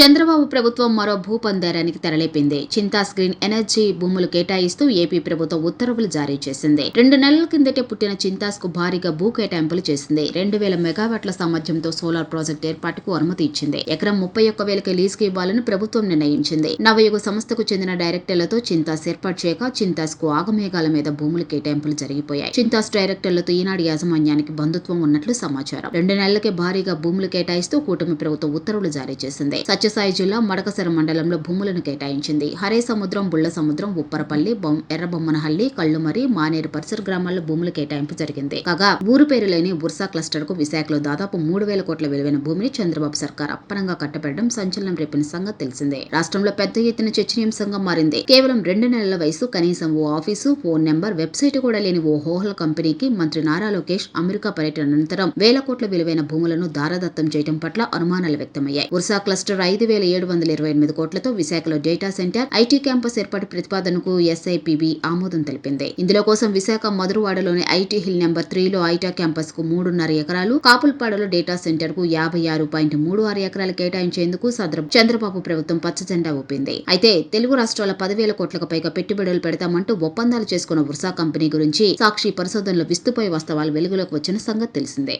చంద్రబాబు ప్రభుత్వం మరో భూపందేరానికి తెరలేపింది. చింతాస్ green energy భూములు కేటాయిస్తూ ఏపీ ప్రభుత్వం ఉత్తర్వులు జారీ చేసింది. రెండు నెలల కిందటే పుట్టిన చింతాస్కు భారీగా భూ కేటాయింపులు చేసింది. రెండు వేల మెగావాట్ల సామర్థ్యంతో సోలార్ ప్రాజెక్టు ఏర్పాటుకు అనుమతి ఇచ్చింది. ఎకరం ముప్పై ఒక్క వేలకి లీజుకు ఇవ్వాలని ప్రభుత్వం నిర్ణయించింది. నవయుగ సంస్థకు చెందిన డైరెక్టర్లతో చింతాస్ ఏర్పాటు చేయక చింతాస్కు ఆగమేఘాల మీద భూములు కేటాయింపులు జరిగిపోయాయి. చింతాస్ డైరెక్టర్లతో ఈనాడు యాజమాన్యానికి బంధుత్వం ఉన్నట్లు సమాచారం. రెండు నెలలకే భారీగా భూములు కేటాయిస్తూ కూటమి ప్రభుత్వం ఉత్తర్వులు జారీ చేసింది. సత్యసాయి జిల్లా మడకసర మండలంలో భూములను కేటాయించింది. హరే సముద్రం బుల్ల సముద్రం ఉప్పరపల్లి ఎర్రబొమ్మనహల్లి కళ్ళుమరి మానేరు పరిసర గ్రామాల్లో భూముల కేటాయింపు జరిగింది. కాగా ఊరు పేరు లేని బుర్సా క్లస్టర్కు విశాఖలో దాదాపు మూడు వేల కోట్ల విలువైన భూమిని చంద్రబాబు సర్కార్ అప్పనంగా కట్టబెట్టడం సంచలనం రేపిన సంగతి తెలిసిందే. రాష్ట్రంలో పెద్ద ఎత్తున చర్చనీయాంశంగా మారింది. కేవలం రెండు నెలల వయసు కనీసం ఓ ఆఫీసు ఫోన్ నెంబర్ వెబ్సైట్ కూడా లేని ఓ హోహల్ కంపెనీకి మంత్రి నారా లోకేష్ అమెరికా పర్యటన అనంతరం వేల కోట్ల విలువైన భూములను దారదత్తం చేయడం పట్ల అనుమానాలు వ్యక్తమయ్యాయి. ఉర్సా క్లస్టర్ ఐదు వేల ఏడు వందల ఇరవై ఎనిమిది కోట్లతో విశాఖలో డేటా సెంటర్ ఐటీ క్యాంపస్ ఏర్పాటు ప్రతిపాదనకు ఎస్ఐపిబి ఆమోదం తెలిపింది. ఇందులో కోసం విశాఖ మధురవాడలోని ఐటీ హిల్ నెంబర్ త్రీలో ఐటా క్యాంపస్కు మూడున్నర ఎకరాలు కాపుల్పాడలో డేటా సెంటర్కు యాభై ఆరు పాయింట్ మూడు ఆరు ఎకరాలు కేటాయించేందుకు సదరు చంద్రబాబు ప్రభుత్వం పచ్చజెండా ఊపింది. అయితే తెలుగు రాష్ట్రాల పదివేల కోట్లకు పైగా పెట్టుబడులు పెడతామంటూ ఒప్పందాలు చేసుకున్న ఉర్సా కంపెనీ గురించి సాక్షి పరిశోధనలో విస్తుపోయే వాస్తవాలు వెలుగులోకి వచ్చిన సంగతి తెలిసిందే.